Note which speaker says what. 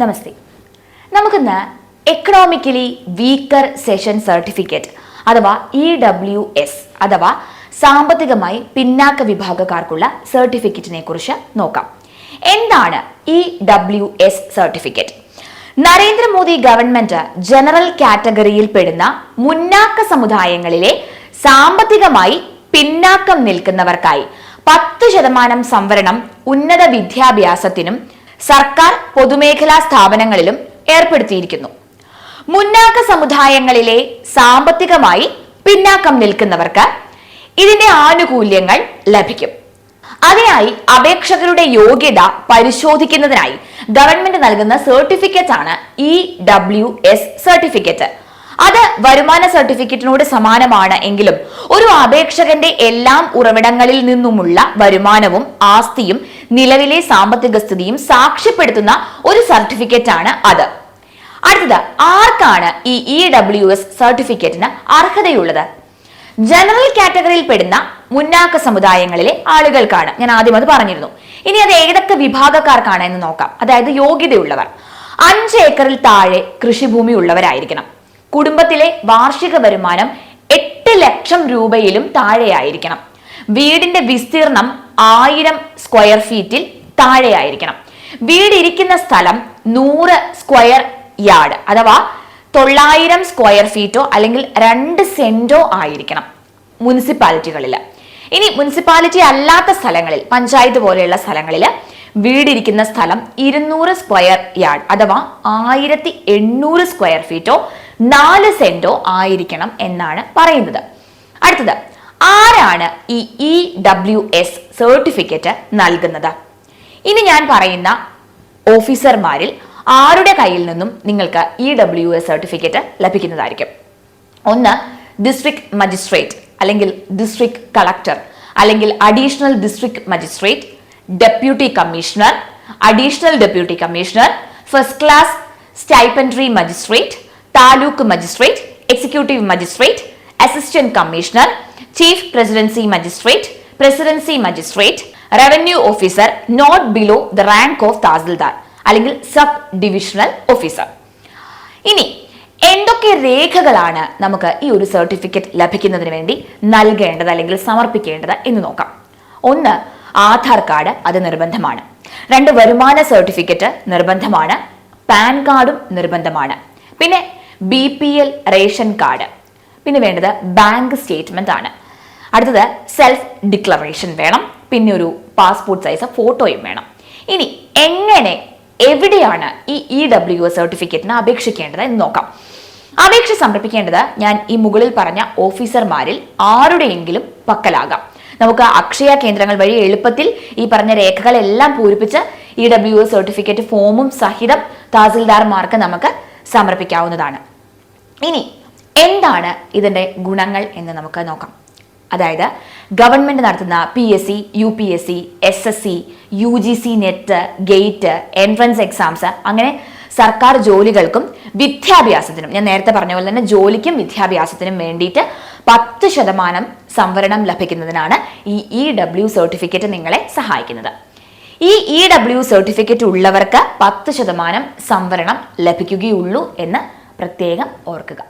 Speaker 1: നമസ്തേ. നമുക്കിന്ന് economically weaker section certificate അഥവാ E W S അഥവാ സാമ്പത്തികമായി പിന്നാക്ക വിഭാഗക്കാർക്കുള്ള സർട്ടിഫിക്കറ്റിനെ കുറിച്ച് നോക്കാം. എന്താണ് E W S certificate Narendra Modi government general കാറ്റഗറിയിൽ പെടുന്ന മുന്നാക്ക സമുദായങ്ങളിലെ സാമ്പത്തികമായി പിന്നാക്കം നിൽക്കുന്നവർക്കായി പത്ത് ശതമാനം സംവരണം ഉന്നത വിദ്യാഭ്യാസത്തിനും സർക്കാർ പൊതുമേഖലാ സ്ഥാപനങ്ങളിലും ഏർപ്പെടുത്തിയിരിക്കുന്നു. മുന്നാക്ക സമുദായങ്ങളിലെ സാമ്പത്തികമായി പിന്നാക്കം നിൽക്കുന്നവർക്ക് ഇതിന്റെ ആനുകൂല്യങ്ങൾ ലഭിക്കും. അതിനായി അപേക്ഷകരുടെ യോഗ്യത പരിശോധിക്കുന്നതിനായി ഗവൺമെന്റ് നൽകുന്ന സർട്ടിഫിക്കറ്റ് ആണ് ഇ ഡബ്ല്യു എസ് സർട്ടിഫിക്കറ്റ്. അത് വരുമാന സർട്ടിഫിക്കറ്റിനോട് സമാനമാണ് എങ്കിലും ഒരു അപേക്ഷകന്റെ എല്ലാം ഉറവിടങ്ങളിൽ നിന്നുമുള്ള വരുമാനവും ആസ്തിയും നിലവിലെ സാമ്പത്തിക സ്ഥിതിയും സാക്ഷ്യപ്പെടുത്തുന്ന ഒരു സർട്ടിഫിക്കറ്റ് ആണ് അത്. അടുത്തത് ആർക്കാണ് ഈ ഇ ഡബ്ല്യു എസ് സർട്ടിഫിക്കറ്റിന് അർഹതയുള്ളത്? ജനറൽ കാറ്റഗറിയിൽ പെടുന്ന മുന്നാക്ക സമുദായങ്ങളിലെ ആളുകൾക്കാണ്. ഞാൻ ആദ്യം അത് പറഞ്ഞിരുന്നു. ഇനി അത് ഏതൊക്കെ വിഭാഗക്കാർക്കാണ് എന്ന് നോക്കാം. അതായത് യോഗ്യതയുള്ളവർ. അഞ്ച് ഏക്കറിൽ താഴെ കൃഷിഭൂമി ഉള്ളവരായിരിക്കണം. കുടുംബത്തിലെ വാർഷിക വരുമാനം എട്ട് ലക്ഷം രൂപയിലും താഴെയായിരിക്കണം. വീടിന്റെ വിസ്തീർണം ആയിരം സ്ക്വയർ ഫീറ്റിൽ താഴെയായിരിക്കണം. വീട് ഇരിക്കുന്ന സ്ഥലം നൂറ് സ്ക്വയർ യാർഡ് അഥവാ തൊള്ളായിരം സ്ക്വയർ ഫീറ്റോ അല്ലെങ്കിൽ രണ്ട് സെന്റോ ആയിരിക്കണം മുനിസിപ്പാലിറ്റികളിൽ ഇനി മുനിസിപ്പാലിറ്റി അല്ലാത്ത സ്ഥലങ്ങളിൽ പഞ്ചായത്ത് പോലെയുള്ള സ്ഥലങ്ങളിൽ വീടിരിക്കുന്ന സ്ഥലം ഇരുന്നൂറ് സ്ക്വയർ യാർഡ് അഥവാ ആയിരത്തി എണ്ണൂറ് സ്ക്വയർ ഫീറ്റോ നാല് സെന്റോ ആയിരിക്കണം എന്നാണ് പറയുന്നത്. അടുത്തത് ആരാണ് ഈ ഇ ഡബ്ല്യു എസ് സർട്ടിഫിക്കറ്റ് നൽകുന്നത്? ഇനി ഞാൻ പറയുന്ന ഓഫീസർമാരിൽ ആരുടെ കയ്യിൽ നിന്നും നിങ്ങൾക്ക് ഇ ഡബ്ല്യു എസ് സർട്ടിഫിക്കറ്റ് ലഭിക്കുന്നതായിരിക്കും? ഒന്ന് ഡിസ്ട്രിക്ട് മജിസ്ട്രേറ്റ് അല്ലെങ്കിൽ ഡിസ്ട്രിക്ട് കളക്ടർ അല്ലെങ്കിൽ additional district magistrate deputy commissioner additional deputy commissioner first class stipendiary magistrate taluk magistrate executive magistrate assistant commissioner chief presidency magistrate presidency magistrate revenue officer not below the rank of tahsildar അല്ലെങ്കിൽ sub divisional officer ഇനി എന്തൊക്കെ രേഖകളാണ് നമുക്ക് ഈ ഒരു certificate ലഭിക്കുന്നതിന് വേണ്ടി നൽകേണ്ടത് അല്ലെങ്കിൽ സമർപ്പിക്കേണ്ടത് എന്ന് നോക്കാം. ഒന്ന് ആധാർ കാർഡ് അത് നിർബന്ധമാണ്. രണ്ട് വരുമാന സർട്ടിഫിക്കറ്റ് നിർബന്ധമാണ്. പാൻ കാർഡും നിർബന്ധമാണ്. പിന്നെ B P L ration card. പിന്നെ വേണ്ടത് ബാങ്ക് സ്റ്റേറ്റ്മെന്റ് ആണ്. അടുത്തത് സെൽഫ് ഡിക്ലറേഷൻ വേണം. പിന്നെ ഒരു പാസ്പോർട്ട് സൈസ് ഫോട്ടോയും വേണം. ഇനി എങ്ങനെ എവിടെയാണ് ഈ ഇ ഡബ്ല്യു എസ് സർട്ടിഫിക്കറ്റിന് അപേക്ഷിക്കേണ്ടത് എന്ന് നോക്കാം. അപേക്ഷ സമർപ്പിക്കേണ്ടത് ഞാൻ ഈ മുകളിൽ പറഞ്ഞ ഓഫീസർമാരിൽ ആരുടെയെങ്കിലും പക്കലാകാം. നമുക്ക് അക്ഷയ കേന്ദ്രങ്ങൾ വഴി എളുപ്പത്തിൽ ഈ പറഞ്ഞ രേഖകളെല്ലാം പൂരിപ്പിച്ച് ഇ ഡബ്ല്യു എസ് സർട്ടിഫിക്കറ്റ് ഫോമും സഹിതം തഹസിൽദാർമാർക്ക് നമുക്ക് സമർപ്പിക്കാവുന്നതാണ്. ഇനി എന്താണ് ഇതിന്റെ ഗുണങ്ങൾ എന്ന് നമുക്ക് നോക്കാം. അതായത് ഗവൺമെന്റ് നടത്തുന്ന P S C U P S C S S C U G C NET GATE entrance exams അങ്ങനെ സർക്കാർ ജോലികൾക്കും വിദ്യാഭ്യാസത്തിനും ഞാൻ നേരത്തെ പറഞ്ഞ പോലെ തന്നെ ജോലിക്കും വിദ്യാഭ്യാസത്തിനും വേണ്ടിയിട്ട് പത്ത് ശതമാനം സംവരണം ലഭിക്കുന്നതിനാണ് ഈ ഇ ഡബ്ല്യു സർട്ടിഫിക്കറ്റ് നിങ്ങളെ സഹായിക്കുന്നത്. ഈ ഇ ഡബ്ല്യു സർട്ടിഫിക്കറ്റ് ഉള്ളവർക്ക് പത്ത് ശതമാനം സംവരണം ലഭിക്കുകയുള്ളൂ എന്ന് പ്രത്യേകം ഓർക്കുക.